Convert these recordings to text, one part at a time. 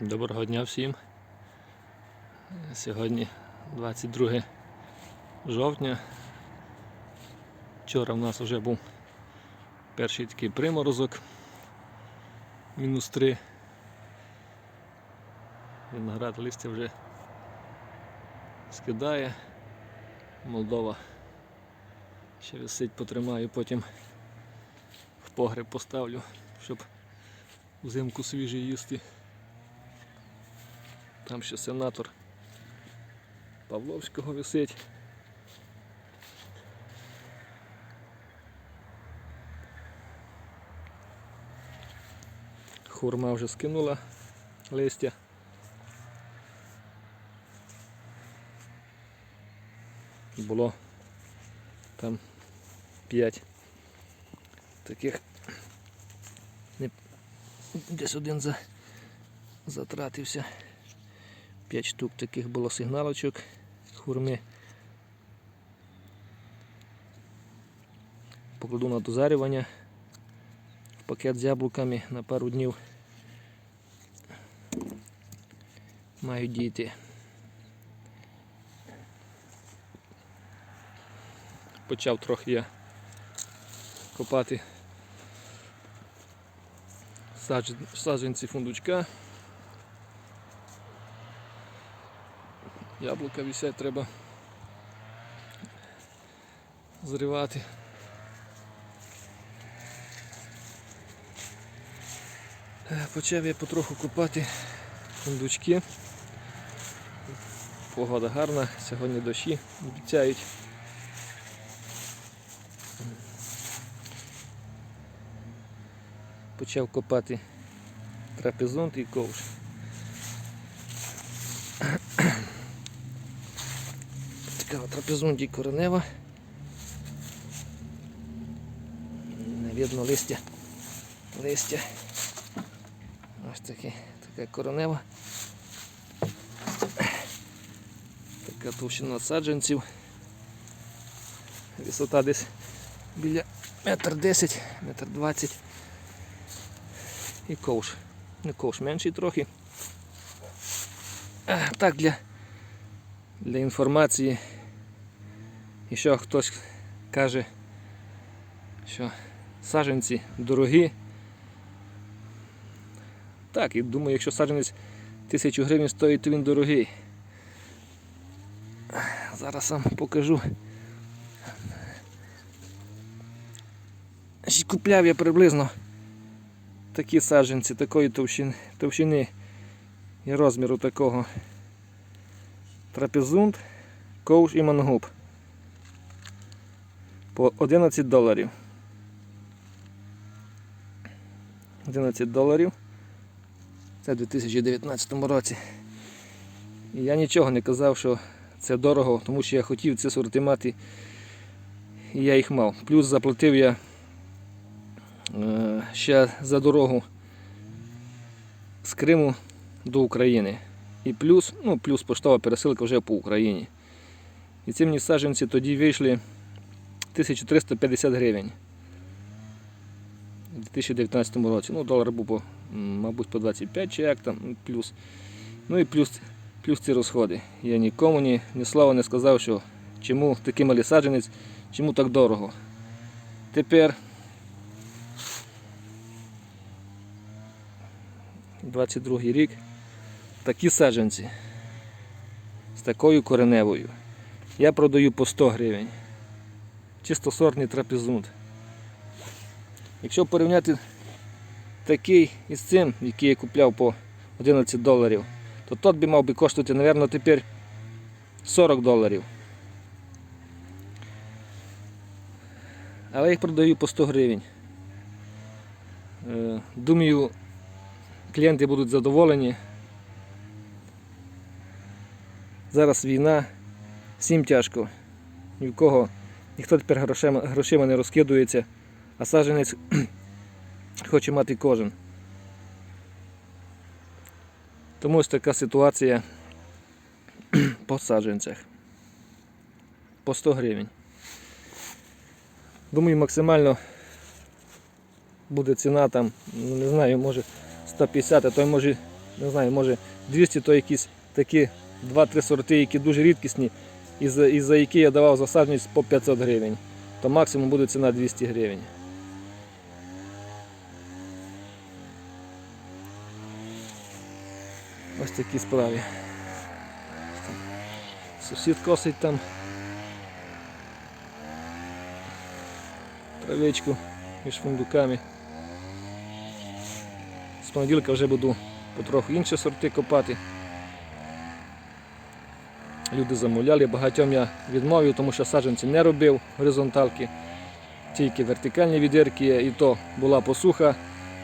Доброго дня всім. Сьогодні 22 жовтня. Вчора в нас вже був перший такий приморозок. Мінус 3. Виноград листя вже скидає. Молдова ще висить, потримаю, потім в погреб поставлю, щоб взимку свіжий їсти. Там ще сенатор Павловського висить. Хурма вже скинула листя. Було там 5 таких десь один за затратився. 5 штук таких було сигналочок хурми. Покладу на дозарювання в пакет з яблуками на пару днів. Мають дійти. Почав трохи я копати саджан- саджанці фундучка. Яблука висять, треба зривати. Е, Почав я потроху купати фундучки. Погода гарна, сьогодні дощі обіцяють. Почав копати трапезунт і ковш. Така трапезунді коренева. Не видно листя. Листя. Ось таке, така коронева. Така товщина саджанців. Висота десь біля метр десять, метр двадцять. І ковш. Не ковш менший трохи. А, Так для для інформації. І що хтось каже, що саджанці дорогі. Так, і думаю, якщо саджанець тисячу гривень стоїть, то він дорогий. Зараз вам покажу. Купляв я приблизно такі саджанці такої товщини, товщини і розміру такого трапезунт, ковш і мангуб. По 11 доларів. 11 доларів. Це в 2019 році. І я нічого не казав, що це дорого, тому що я хотів ці сорти мати. І я їх мав. Плюс заплатив я е, ще за дорогу з Криму до України. І плюс, ну, плюс поштова пересилка вже по Україні. І ці мені саджанці тоді вийшли 1350 гривень. У 2019 році. Ну, долар був, мабуть, по 25 чи як там, ну, плюс. Ну і плюс, плюс ці розходи. Я нікому ні, ні слова не сказав, що чому такий малий саджанець, чому так дорого. Тепер 22 рік такі саджанці з такою кореневою я продаю по 100 гривень. Чистосортний трапезунт. Якщо порівняти такий із цим, який я купляв по 11 доларів, то тот би мав би коштувати, мабуть, тепер 40 доларів. Але я їх продаю по 100 гривень. Е, Думаю, клієнти будуть задоволені. Зараз війна, всім тяжко. Ні в кого, ніхто тепер грошима, грошима не розкидується, а саджанець хоче мати кожен. Тому ось така ситуація по саджанцях. По 100 гривень. Думаю, максимально буде ціна там, ну не знаю, може 150, а то може не знаю, може 200 то якісь такі 2-3 сорти, які дуже рідкісні, і за, і за які я давав засадженість по 500 гривень, то максимум буде ціна 200 гривень. Ось такі справи. Сусід косить там травичку між фундуками. З понеділка вже буду потроху інші сорти копати. Люди замовляли, багатьом я відмовив, тому що саджанці не робив горизонталки, тільки вертикальні відірки і то була посуха.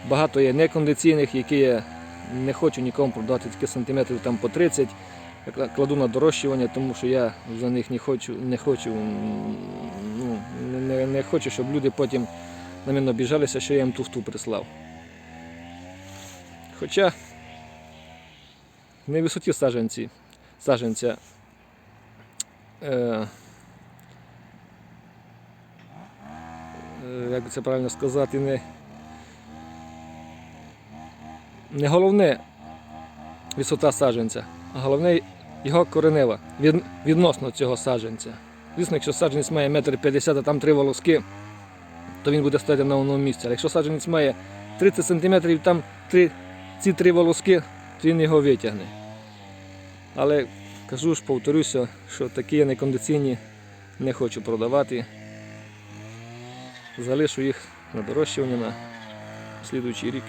Багато є некондиційних, які я не хочу нікому продати, тільки сантиметрів там по 30. Я кладу на дорощування, тому що я за них не хочу, не хочу, ну, не, не хочу, щоб люди потім на мене обіжалися, що я їм туфту прислав. Хоча не висоті саджанці, саджанця е, е, як це правильно сказати, не, не головне висота саджанця, а головне його коренева від, відносно цього саджанця. Звісно, якщо саджанець має 1,50 м, а там три волоски, то він буде стояти на одному місці. Але якщо саджанець має 30 см, там три, ці три волоски, то він його витягне. Але кажу ж, повторюся, що такі некондиційні не хочу продавати. Залишу їх на дорощування на слідуючий рік.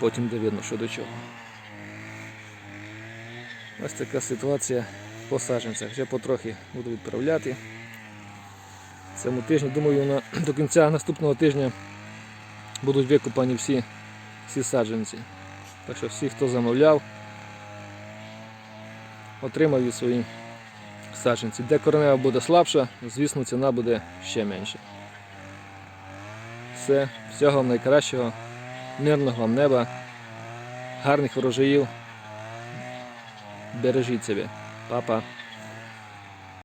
Потім буде видно, що до чого. Ось така ситуація по саджанцях. Вже потрохи буду відправляти. Цьому тижні, думаю, на, до кінця наступного тижня будуть викопані всі, всі саджанці. Так що всі, хто замовляв, отримав свої саджанці. Де коренева буде слабша, звісно, ціна буде ще менша. Все, всього вам найкращого, мирного вам неба, гарних врожаїв. Бережіть себе. Па-па.